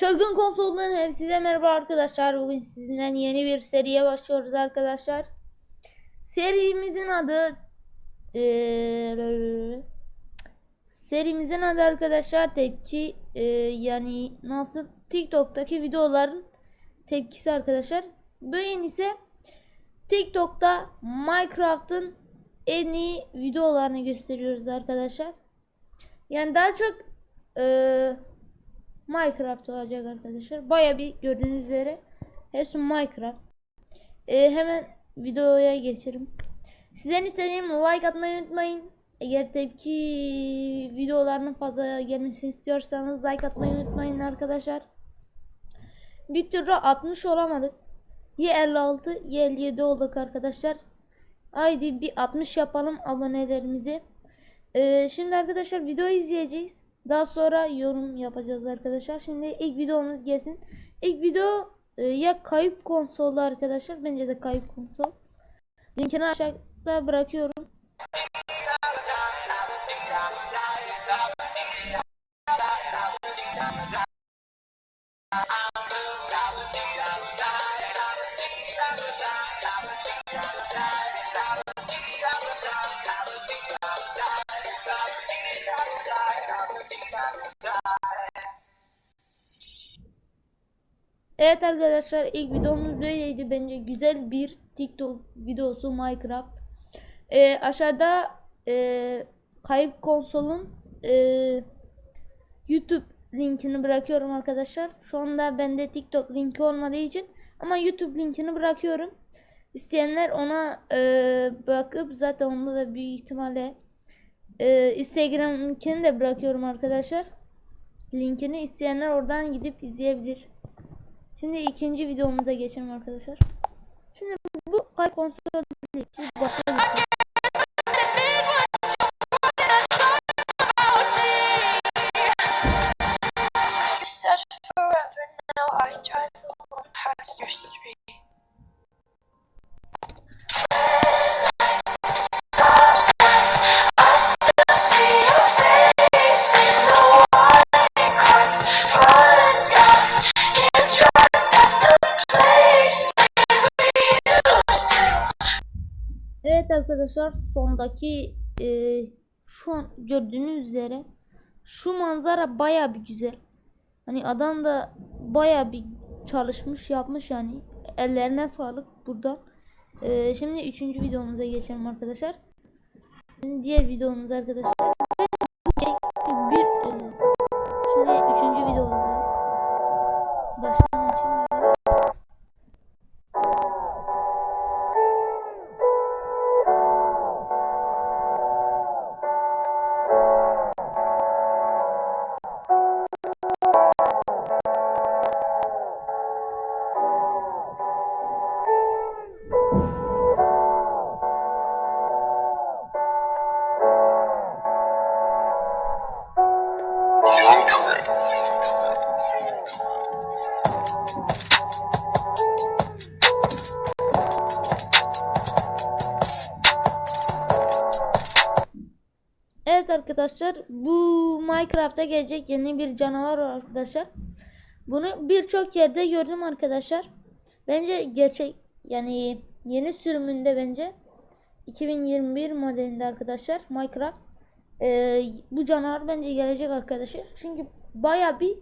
Çılgın konsoldan herkese merhaba arkadaşlar. Bugün sizinle yeni bir seriye başlıyoruz arkadaşlar. Serimizin adı eee, serimizin adı arkadaşlar tepki eee, yani nasıl TikTok'taki videoların tepkisi arkadaşlar. Bugün ise TikTok'ta Minecraft'ın en iyi videolarını gösteriyoruz arkadaşlar. Yani daha çok eee Minecraft olacak arkadaşlar. Baya bir gördüğünüz üzere hepsi Minecraft. Ee, hemen videoya geçelim. Sizden istediğim like atmayı unutmayın. Eğer tepki videolarının fazla gelmesini istiyorsanız like atmayı unutmayın arkadaşlar. Bir türlü 60 olamadık. Ya 56 ya 57 olduk arkadaşlar. Haydi bir 60 yapalım abonelerimizi. Ee, şimdi arkadaşlar video izleyeceğiz. Daha sonra yorum yapacağız arkadaşlar. Şimdi ilk videomuz gelsin. İlk video e, ya kayıp konsolda arkadaşlar. Bence de kayıp konsol. Linkini aşağıda bırakıyorum. Evet arkadaşlar ilk videomuz böyleydi. Bence güzel bir TikTok videosu Minecraft. Ee, aşağıda e, kayıp konsolun e, YouTube linkini bırakıyorum arkadaşlar. Şu anda bende TikTok linki olmadığı için ama YouTube linkini bırakıyorum. İsteyenler ona e, bakıp zaten onda da büyük ihtimalle e, Instagram linkini de bırakıyorum arkadaşlar. Linkini isteyenler oradan gidip izleyebilir. Şimdi ikinci videomuza geçelim arkadaşlar. Şimdi bu. You said forever, now I drive along past your street. Evet arkadaşlar sondaki e, şu an gördüğünüz üzere şu manzara baya bir güzel. Hani adam da baya bir çalışmış yapmış yani. Ellerine sağlık burada. E, şimdi üçüncü videomuza geçelim arkadaşlar. Şimdi diğer videomuz arkadaşlar. Arkadaşlar bu Minecraft'a gelecek yeni bir canavar var arkadaşlar. Bunu birçok yerde gördüm arkadaşlar. Bence gerçek yani yeni sürümünde bence 2021 modelinde arkadaşlar Minecraft. Ee, bu canavar bence gelecek arkadaşlar. Çünkü baya bir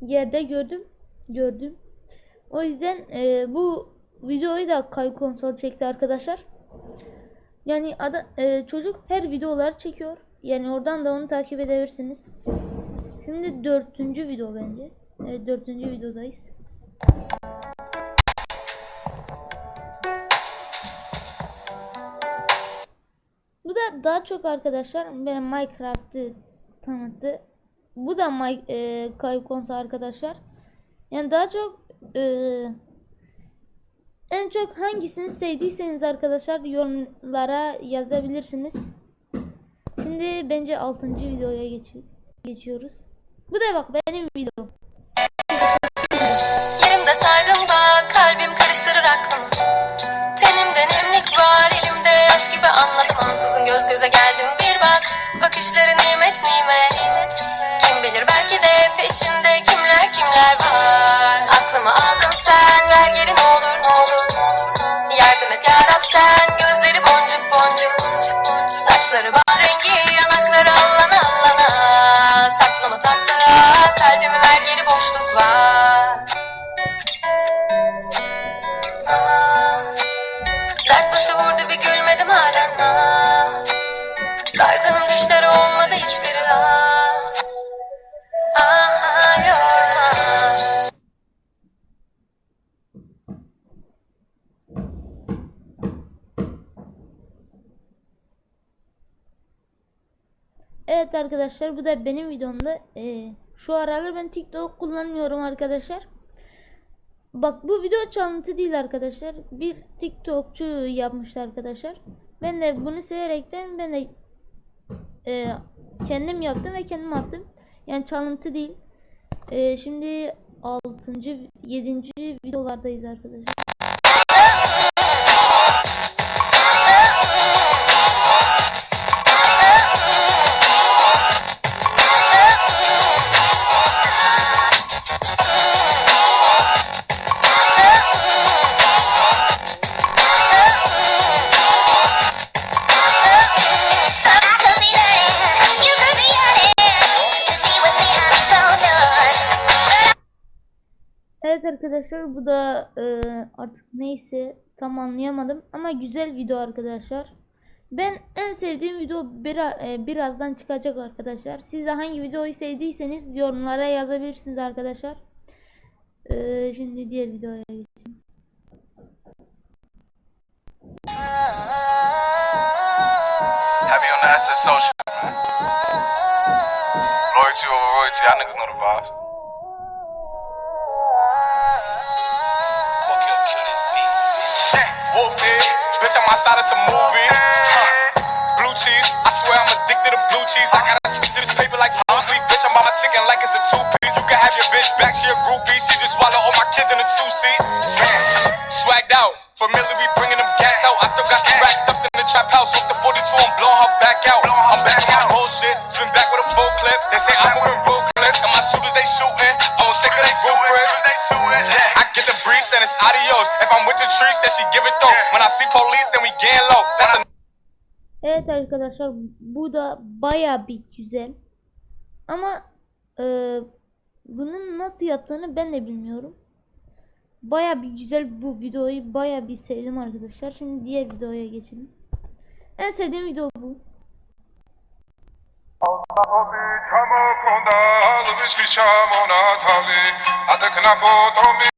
yerde gördüm gördüm. O yüzden e, bu videoyu da kay konsol çekti arkadaşlar. Yani ada, e, çocuk her videolar çekiyor. Yani oradan da onu takip edebilirsiniz. Şimdi dördüncü video bence. Evet dördüncü videodayız. Bu da daha çok arkadaşlar benim Minecraft'ı tanıttı. Bu da My, e, kayıp konusu arkadaşlar. Yani daha çok e, en çok hangisini sevdiyseniz arkadaşlar yorumlara yazabilirsiniz. Şimdi bence 6. videoya geçi- geçiyoruz. Bu da bak benim videom. Yerimde sayrılma, kalbim karıştırır aklımı. Tenimde nemlik var, elimde yaş gibi anladım ansızın göz göze geldim bir bak. Bakışları nimet nimet. Kim bilir belki de peşinde Evet arkadaşlar bu da benim videomda. Ee, şu aralar ben TikTok kullanmıyorum arkadaşlar. Bak bu video çalıntı değil arkadaşlar. Bir TikTokçu yapmıştı arkadaşlar. Ben de bunu severekten ben de e, kendim yaptım ve kendim attım. Yani çalıntı değil. E, şimdi 6. 7. videolardayız arkadaşlar. Evet arkadaşlar bu da e, artık neyse tam anlayamadım ama güzel video arkadaşlar. Ben en sevdiğim video bira- e, birazdan çıkacak arkadaşlar. Siz de hangi videoyu sevdiyseniz yorumlara yazabilirsiniz arkadaşlar. E, şimdi diğer videoya geçelim. Of some movie. Huh. Blue cheese, I swear I'm addicted to blue cheese. I gotta speak to this paper like blue sleep. Bitch, I'm on my chicken like it's a two piece. You can have your bitch back, she a groupie. She just swallow all my kids in a two seat. Swagged out. Familiar, we bringing them gas out. I still got some racks stuffed in the trap house. Off the 42, I'm blowing her back out. I'm back on my bullshit. Swim back with a full clip. They say I'm moving ruthless. And my shooters, they shooting. I'm sick of they ruthless. Breeze, then it's adios. If I'm with your trees, then she give it though. When I see police, then we gang low. That's a Evet arkadaşlar bu da baya bir güzel. Ama e, bunun nasıl yaptığını ben de bilmiyorum. Baya bir güzel bu videoyu baya bir sevdim arkadaşlar. Şimdi diğer videoya geçelim. En sevdiğim video bu. Konda na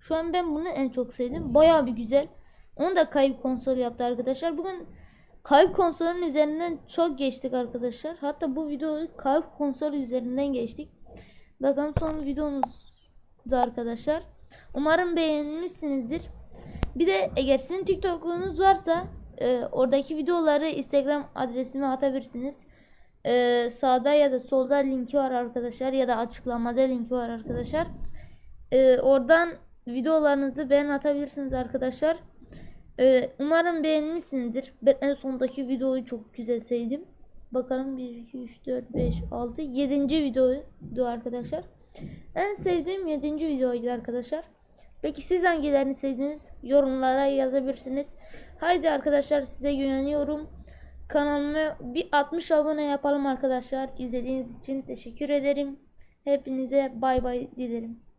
şu an ben bunu en çok sevdim. Baya bir güzel. Onu da kayıp konsol yaptı arkadaşlar. Bugün kayıp konsolun üzerinden çok geçtik arkadaşlar. Hatta bu videoyu kayıp konsol üzerinden geçtik. Bakalım son videomuz da arkadaşlar. Umarım beğenmişsinizdir. Bir de eğer sizin TikTok'unuz varsa e, oradaki videoları Instagram adresime atabilirsiniz. Ee, sağda ya da solda linki var arkadaşlar ya da açıklamada linki var arkadaşlar. Ee, oradan videolarınızı beğen atabilirsiniz arkadaşlar. Ee, umarım beğenmişsinizdir. Ben en sondaki videoyu çok güzel sevdim. Bakalım 1 2 3 4 5 6 7. videoydu arkadaşlar. En sevdiğim 7. videoydu arkadaşlar. Peki siz hangilerini sevdiniz? Yorumlara yazabilirsiniz. Haydi arkadaşlar size güveniyorum. Kanalıma bir 60 abone yapalım arkadaşlar. İzlediğiniz için teşekkür ederim. Hepinize bay bay dilerim.